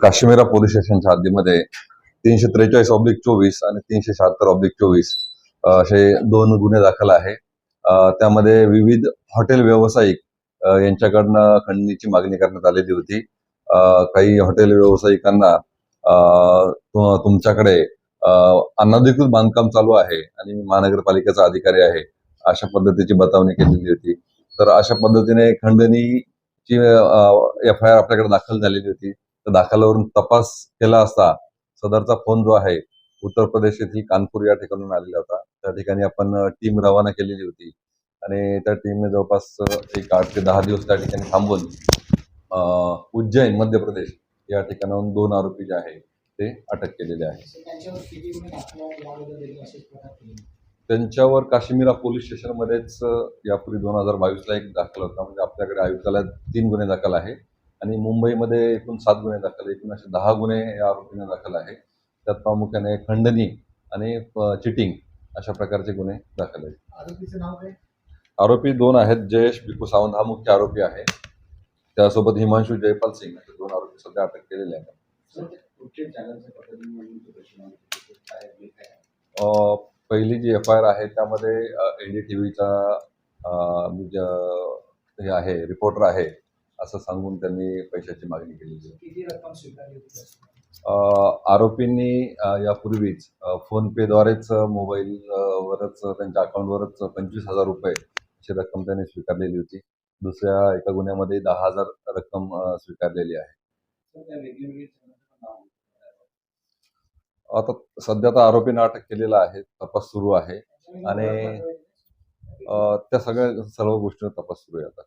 Kashmira police स्टेशनच्या हद्दीमध्ये तीनशे त्रेचाळीस ऑब्लिक चोवीस आणि तीनशे शहात्तर ऑब्लिक चोवीस असे दोन गुन्हे दाखल आहे. त्यामध्ये विविध हॉटेल व्यावसायिक यांच्याकडनं खंडणीची मागणी करण्यात आलेली होती. काही हॉटेल व्यावसायिकांना तुमच्याकडे अनधिकृत बांधकाम चालू आहे आणि मी महानगरपालिकेचा अधिकारी आहे अशा पद्धतीची बतावणी केलेली होती. तर अशा पद्धतीने ची एफ आय आर आपल्याकडे दाखल झालेली होती तर दाखलावरून तपास केला असता सदरचा फोन जो आहे उत्तर प्रदेश येथील कानपूर या ठिकाणून आलेला होता. त्या ठिकाणी आपण टीम रवाना केलेली होती आणि त्या टीमने जवळपास एक आठ ते दहा दिवस त्या ठिकाणी थांबून उज्जैन मध्य प्रदेश या ठिकाणाहून दोन आरोपी जे आहे ते अटक केलेले आहे आहेत त्यांच्यावर काश्मीरा पोलीस स्टेशनमध्येच यापूर्वी दोन हजार बावीसला एक दाखल होता. म्हणजे आपल्याकडे आयुक्तालयात तीन गुन्हे दाखल आहे. आणि मुंबईमध्ये एकूण सात गुन्हे दाखल. एकूण असे दहा गुन्हे या आरोपीने दाखल आहे. त्यात प्रामुख्याने खंडणी आणि चिटिंग अशा प्रकारचे गुन्हे दाखल आहेत. आरोपीचं नाव काय? आरोपी दोन आहेत. जयेश बिकू सावंत हा मुख्य आरोपी आहे. त्यासोबत हिमांशू जयपाल सिंग असे दोन आरोपी सध्या अटक केलेले आहेत. पहिली जी एफ आय आर आहे त्यामध्ये एन डी टी व्हीचा हे आहे रिपोर्टर आहे असं सांगून त्यांनी पैशाची मागणी? अ, आरोपींनी यापूर्वीच फोनपेद्वारेच मोबाईल अ, वरच त्यांच्या अकाउंटवरच पंचवीस हजार रुपये अशी रक्कम त्यांनी स्वीकारलेली होती. दुसऱ्या एका गुन्ह्यामध्ये दहा हजार रक्कम स्वीकारलेली आहे तर त्या वेगवेगळी जणांचं नाव. आता सध्या तर आरोपींना अटक केलेला आहे तपास सुरू आहे आणि त्या सगळ्या सर्व गोष्टींवर तपास सुरू आहे आता.